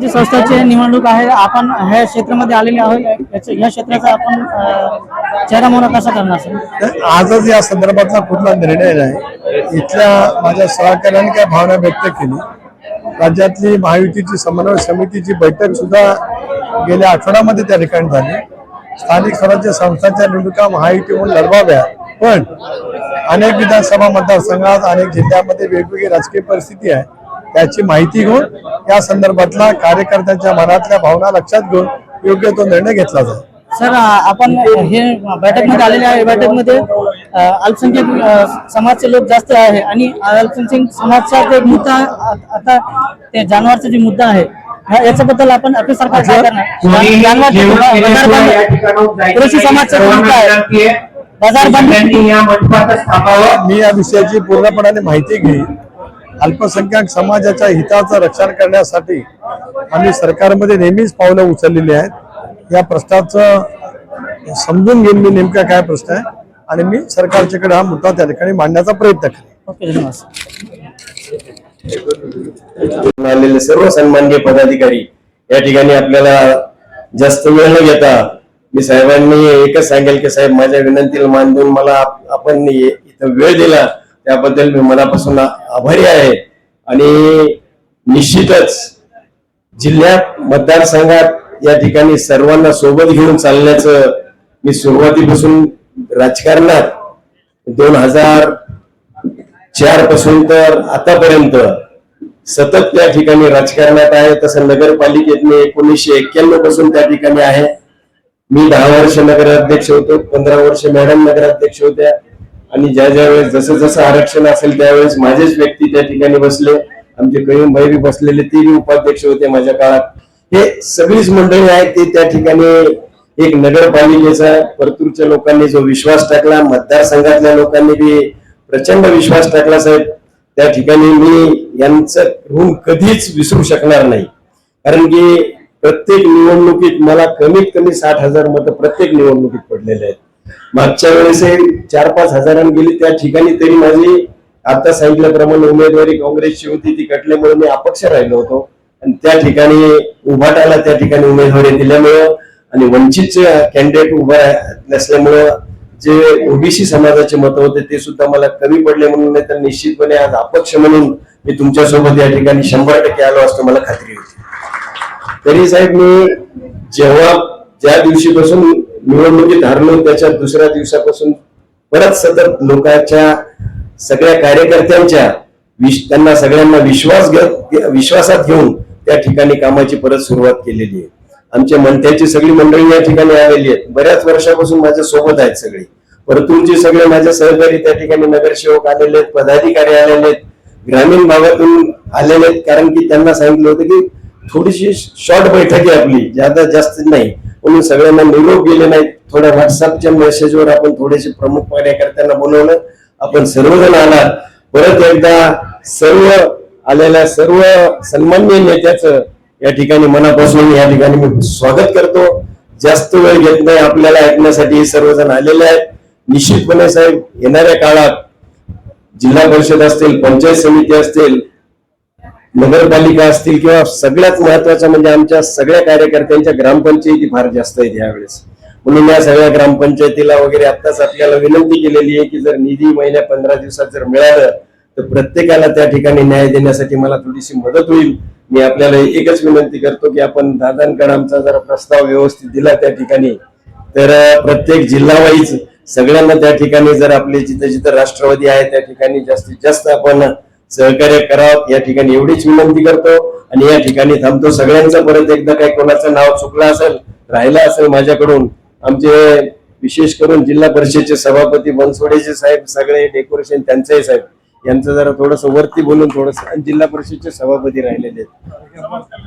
जी संस्थाची निवडणूक आहे आपण ह्या क्षेत्रामध्ये आलेले आहोत या क्षेत्राचा आपण चेहरा मोहरा कसा करणार सर? तर आजच या संदर्भातला कुठला निर्णय नाही. इथल्या माझ्या सहकार्याने काय भावना व्यक्त केली. राज्यातली महायुतीची समन्वय समितीची बैठक सुद्धा गेल्या आठवड्यामध्ये त्या ठिकाणी झाली. स्थानिक स्वराज्य संस्थांच्या निवडणुका महायुतीहून लढवाव्या. पण अनेक विधानसभा मतदारसंघात अनेक जिल्ह्यामध्ये वेगवेगळी राजकीय परिस्थिती आहे. त्याची माहिती घेऊन या संदर्भातला कार्यकर्त्यांच्या मनातल्या भावना लक्षात घेऊन योग्य तो निर्णय घेतला जाईल. सर आपण हे बैठकमध्ये आलेले आहे. बैठकमध्ये अं, अल्पसंख्याक समाजचे लोक जास्त आहे आणि अल्पसंख्याक समाजचा जो मुद्दा आता ते जानवरचा जो मुद्दा आहे याच्याबद्दल आपण आपली सरकार काय करणार. कृषी समाजचा जो मुद्दा आहे. मंडपातच थांबावं. मी या विषयाची पूर्णपणाने माहिती घेईन. अल्पसंख्याक समाजाच्या हिताचं रक्षण करण्यासाठी आम्ही सरकारमध्ये नेहमीच पावलं उचललेली आहेत. या प्रश्नाचं समजून घेईन मी नेमका काय प्रश्न आहे आणि मी सरकारच्याकडे हा मुद्दा त्या ठिकाणी मांडण्याचा प्रयत्न करेन. ओके धन्यवाद सर. आलेले सर्व सन्माननीय पदाधिकारी या ठिकाणी आपल्याला जास्त वेळ न घेता मी साहेबांनी एकच सांगेल की साहेब माझ्या विनंतीला मान देऊन मला आप- आपण ये- इथं वेळ दिला. त्याबद्दल मी मनापासून आभारी आहे. आणि निश्चितच जिल्ह्यात मतदारसंघात या ठिकाणी सर्वांना सोबत घेऊन चालण्याचं मी सुरुवातीपासून राजकारणात दोन हजार चारपासून तर आतापर्यंत सतत त्या ठिकाणी राजकारणात आहे. तसं नगरपालिकेत मी एकोणीसशे एक्क्याण्णवपासून त्या ठिकाणी आहे. मी दहा वर्ष नगराध्यक्ष होतो पंधरा वर्ष मॅडम नगराध्यक्ष होत्या. आणि ज्या ज्या वेळेस जसं जसं आरक्षण असेल त्यावेळेस माझेच व्यक्ती त्या ठिकाणी बसले. आमचे कईम भाई बसलेले ते बी उपाध्यक्ष होते माझ्या काळात. हे सगळीच मंडळी आहेत ते त्या ठिकाणी एक नगरपालिकेचा परतूरच्या लोकांनी जो विश्वास टाकला मतदारसंघातल्या लोकांनी बी प्रचंड विश्वास टाकला साहेब. त्या ठिकाणी मी यांचं ऋण कधीच विसरू शकणार नाही. कारण की प्रत्येक निवडणुकीत मला कमीत कमी साठ हजार मतं प्रत्येक निवडणुकीत पडलेले आहेत. मागच्या वेळेस चार पाच हजारांनी गेली त्या ठिकाणी तरी माझी आता सांगितल्याप्रमाणे उमेदवारी काँग्रेसची होती ती कटल्यामुळे मी अपक्ष राहिलो होतो. आणि त्या ठिकाणी उभाटाला त्या ठिकाणी उमेदवारी दिल्यामुळं आणि वंचितचे कॅन्डिडेट उभा नसल्यामुळं जे ओबीसी समाजाचे मत होते ते सुद्धा मला कमी पडले म्हणून नाही तर निश्चितपणे आज अपक्ष म्हणून मी तुमच्यासोबत या ठिकाणी शंभर टक्के आलो असतो मला खात्री होती. तरी साहेब मी जेव्हा ज्या दिवशीपासून निवडणुकीत हरलो त्याच्या दुसऱ्या दिवसापासून परत सतत लोकांच्या सगळ्या कार्यकर्त्यांच्या त्यांना सगळ्यांना विश्वास घेत विश्वासात घेऊन त्या ठिकाणी कामाची परत सुरुवात केलेली आहे. आमच्या मंत्र्याची सगळी मंडळी या ठिकाणी आलेली आहेत. बऱ्याच वर्षापासून माझ्या सोबत आहेत सगळी. परतूरचे सगळे माझे सहकारी त्या ठिकाणी नगरसेवक आलेले आहेत पदाधिकारी आलेले आहेत ग्रामीण भागातून आलेले आहेत. कारण की त्यांना सांगितलं होतं की थोडीशी शॉर्ट बैठक आहे आपली ज्यादा जास्त नाही. म्हणून सगळ्यांना निरोप गेले नाहीत. थोड्या व्हॉट्सअपच्या मेसेजवर आपण थोडेसे प्रमुख कार्यकर्त्यांना बोलवलं. आपण सर्वजण आलात. परत एकदा सर्व आलेल्या सर्व सन्मान्य नेत्याचं या ठिकाणी मनापासून या ठिकाणी मी स्वागत करतो. जास्त वेळ घेत नाही आपल्याला ऐकण्यासाठी सर्वजण आलेले आहेत. निश्चितपणे साहेब येणाऱ्या काळात जिल्हा परिषद असतील पंचायत समिती असतील नगरपालिका असतील किंवा सगळ्यात महत्वाचं म्हणजे आमच्या सगळ्या कार्यकर्त्यांच्या ग्रामपंचायती फार जास्त आहेत यावेळेस. म्हणून या सगळ्या ग्रामपंचायतीला वगैरे आताच आपल्याला विनंती केलेली आहे की जर निधी महिन्या पंधरा दिवसात जर मिळालं तर प्रत्येकाला त्या ठिकाणी न्याय देण्यासाठी मला थोडीशी मदत होईल. मी आपल्याला एकच विनंती करतो की आपण दादांकडे आमचा जर प्रस्ताव व्यवस्थित दिला त्या ठिकाणी तर प्रत्येक जिल्हावाईज सगळ्यांना त्या ठिकाणी जर आपले जिथं जिथं राष्ट्रवादी आहे त्या ठिकाणी जास्तीत जास्त आपण सहकार्य करावं या ठिकाणी एवढीच विनंती करतो. आणि या ठिकाणी थांबतो. सगळ्यांचं परत एकदा काही कोणाचं नाव चुकलं असेल राहिलं असेल माझ्याकडून आमचे विशेष करून जिल्हा परिषदेचे सभापती बनसोडेचे साहेब सगळे डेकोरेशन त्यांचेही साहेब. यांचं जरा थोडस वरती बोलून थोडस जिल्हा परिषदचे सभापती राहिलेले आहेत.